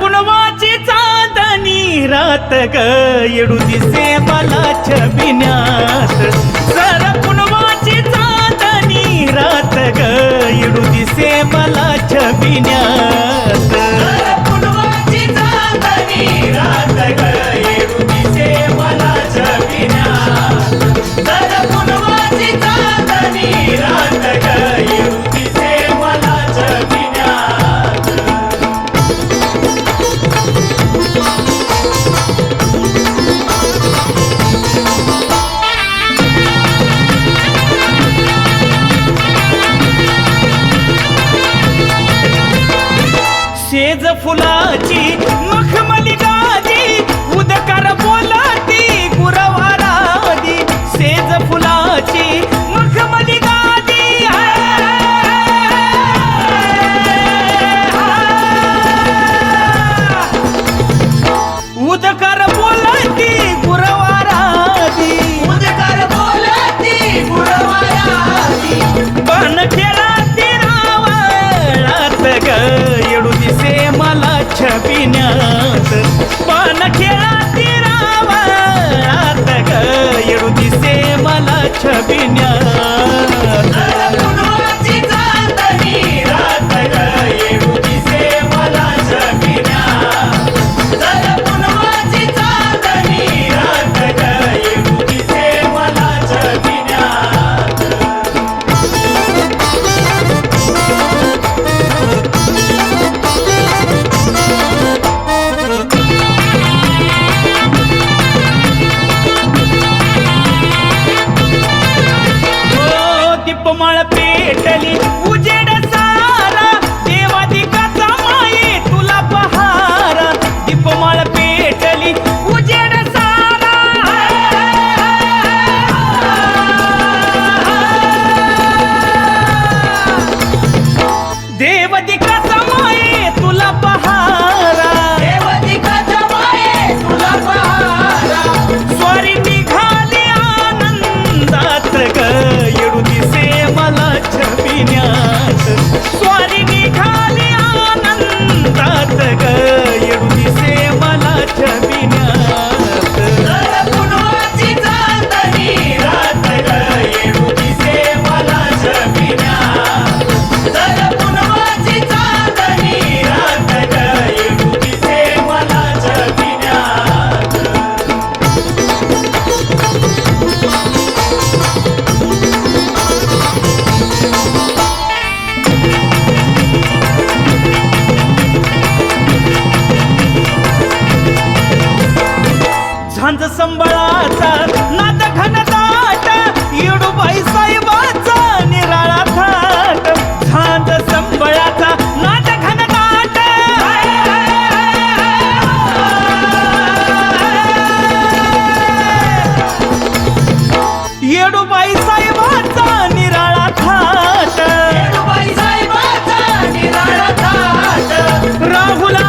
पुनवाची चांदणी रात ग दिसे मला छबिन्यात. सर मखमली ನ್ಯಾಯ सांज संबळाचा नाद घनदाट येडू बाई साहेबाचा निराळा थाट. सांज संबळाचा नाद घनदाट येडू बाई साहेबाचा निराळा थाट. येडू बाई साहेबाचा निराळा थाट. राहुला